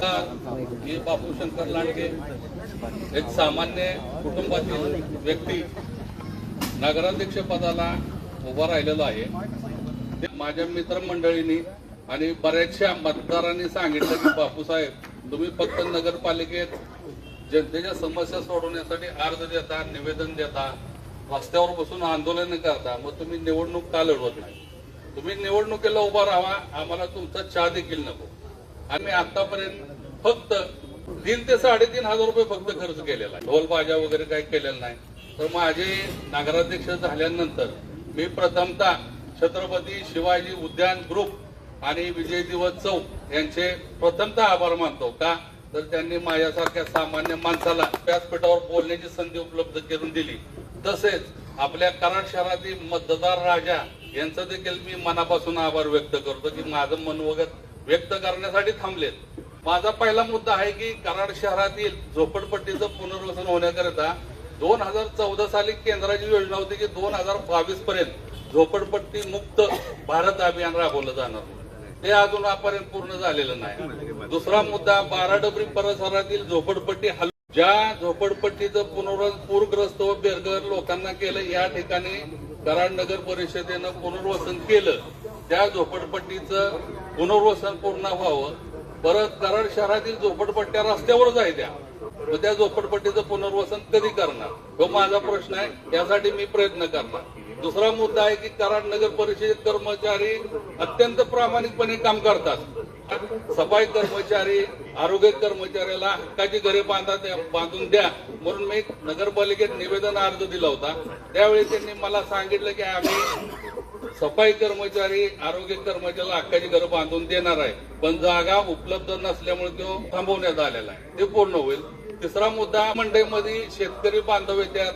मी बापू शंकर लांडगे एक सामान्य कुटुंबातील व्यक्ती नगराध्यक्ष पदाला उभा राहिलेलो आहे. ते माझ्या मित्रमंडळींनी आणि बऱ्याचशा मतदारांनी सांगितलं की बापूसाहेब तुम्ही फक्त नगरपालिकेत जनतेच्या समस्या सोडवण्यासाठी अर्ज देता निवेदन देता रस्त्यावर बसून आंदोलन करता मग तुम्ही निवडणूक का लढवत नाही? तुम्ही निवडणुकीला उभा राहा आम्हाला तुमचा चहा देखील नको. आम्ही आतापर्यंत फक्त तीन ते साडेतीन हजार रुपये फक्त खर्च केलेला आहे. ढोलबाजा वगैरे काही केलेलं नाही. तर माझे नगराध्यक्ष झाल्यानंतर मी प्रथमतः छत्रपती शिवाजी उद्यान ग्रुप आणि विजय दिवस चौक यांचे प्रथमतः आभार मानतो का? तर त्यांनी माझ्यासारख्या सामान्य माणसाला व्यासपीठावर बोलण्याची संधी उपलब्ध करून दिली. तसेच आपल्या कराड शहरातील मतदार राजा यांचा देखील मी मनापासून आभार व्यक्त करतो की माझं मनोगत व्यक्त करण्यासाठी थांबलेत. माझा पहिला मुद्दा आहे की कराड शहरातील झोपडपट्टीचं पुनर्वसन होण्याकरिता दोन हजार चौदा साली केंद्राची योजना होती की दोन हजार बावीस पर्यंत झोपडपट्टी मुक्त भारत अभियान राबवलं जाणार. ते अजून आपर्यंत पूर्ण झालेलं नाही. दुसरा मुद्दा बाराडबरी परिसरातील झोपडपट्टी हल ज्या झोपडपट्टीचं पुनर्वसन पूरग्रस्त व बेरगर लोकांना केलं या ठिकाणी कराड नगर परिषदेनं पुनर्वसन केलं. त्या झोपडपट्टीचं पुनर्वसन पूर्ण व्हावं. परत कराड शहरातील झोपडपट्ट्या रस्त्यावर आहे मग त्या झोपडपट्टीचं पुनर्वसन कधी करणार? तो माझा प्रश्न आहे. यासाठी मी प्रयत्न करणार. दुसरा मुद्दा आहे की कराड नगर परिषदेत कर्मचारी अत्यंत प्रामाणिकपणे काम करतात. सफाई कर्मचारी आरोग्य कर्मचाऱ्याला हक्काची घरे बांधा बांधून द्या म्हणून मी नगरपालिकेत निवेदन अर्ज दिला होता. त्यावेळी त्यांनी मला सांगितलं की आम्ही सफाई कर्मचारी आरोग्य कर्मचाऱ्याला हक्काची घरं बांधून देणार आहे. पण जागा उपलब्ध नसल्यामुळे तो थांबवण्यात आलेला आहे. ते पूर्ण होईल. तिसरा मुद्दा मंडईमध्ये शेतकरी बांधव येतात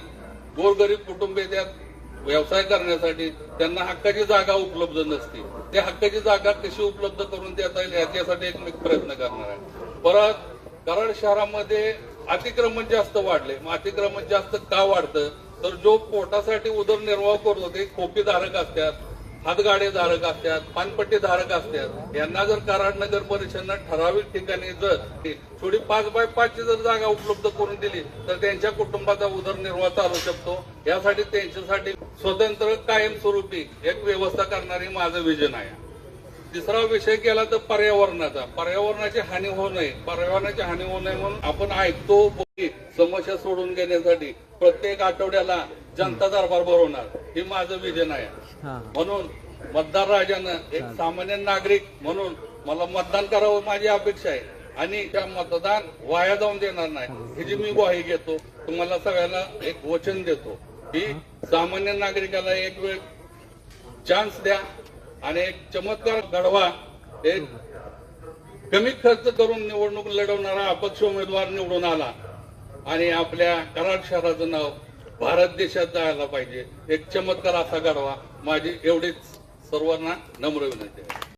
गोरगरीब कुटुंब येतात. व्यवसाय करण्यासाठी त्यांना हक्काची जागा उपलब्ध नसते. त्या हक्काची जागा कशी उपलब्ध करून देता येईल याच्यासाठी एक मी प्रयत्न करणार आहे परत कराड शहरामध्ये अतिक्रमण जास्त वाढले. मग अतिक्रमण जास्त का वाढतं? तर जो पोटासाठी उदरनिर्वाह करतो ते खोपीधारक असतात. हातगाडे धारक असतात पानपट्टी धारक असतात. यांना जर कराड नगर परिषदेनं ठराविक ठिकाणी जर थोडी पाच बाय पाचची जर जागा उपलब्ध करून दिली तर त्यांच्या कुटुंबाचा उदरनिर्वाह चालू शकतो. यासाठी त्यांच्यासाठी स्वतंत्र कायमस्वरूपी एक व्यवस्था करणारी माझं विजन आहे. तिसरा विषय केला तर पर्यावरणाचा. पर्यावरणाची हानी होऊ नये. पर्यावरणाची हानी होऊ नये म्हणून आपण ऐकतो समस्या सोडून घेण्यासाठी प्रत्येक आठवड्याला जनता दरबार भरवणार. हे माझं विजन आहे. म्हणून मतदार राजानं एक सामान्य नागरिक म्हणून मला मतदान करावं माझी अपेक्षा आहे. आणि त्या मतदान वाया जाऊन देणार नाही. ह्याची मी ग्वाही घेतो तुम्हाला सगळ्यांना एक वचन देतो की सामान्य नागरिकाला एक वेळ चान्स द्या. आणि एक चमत्कार घडवा. एक कमी खर्च करून निवडणूक लढवणारा अपक्ष उमेदवार निवडून आला. आणि आपल्या कराड शहराचं नाव भारत देशात जायला पाहिजे. एक चमत्कार असा घडवा. माझी एवढीच सर्वांना नम्र विनंती आहे.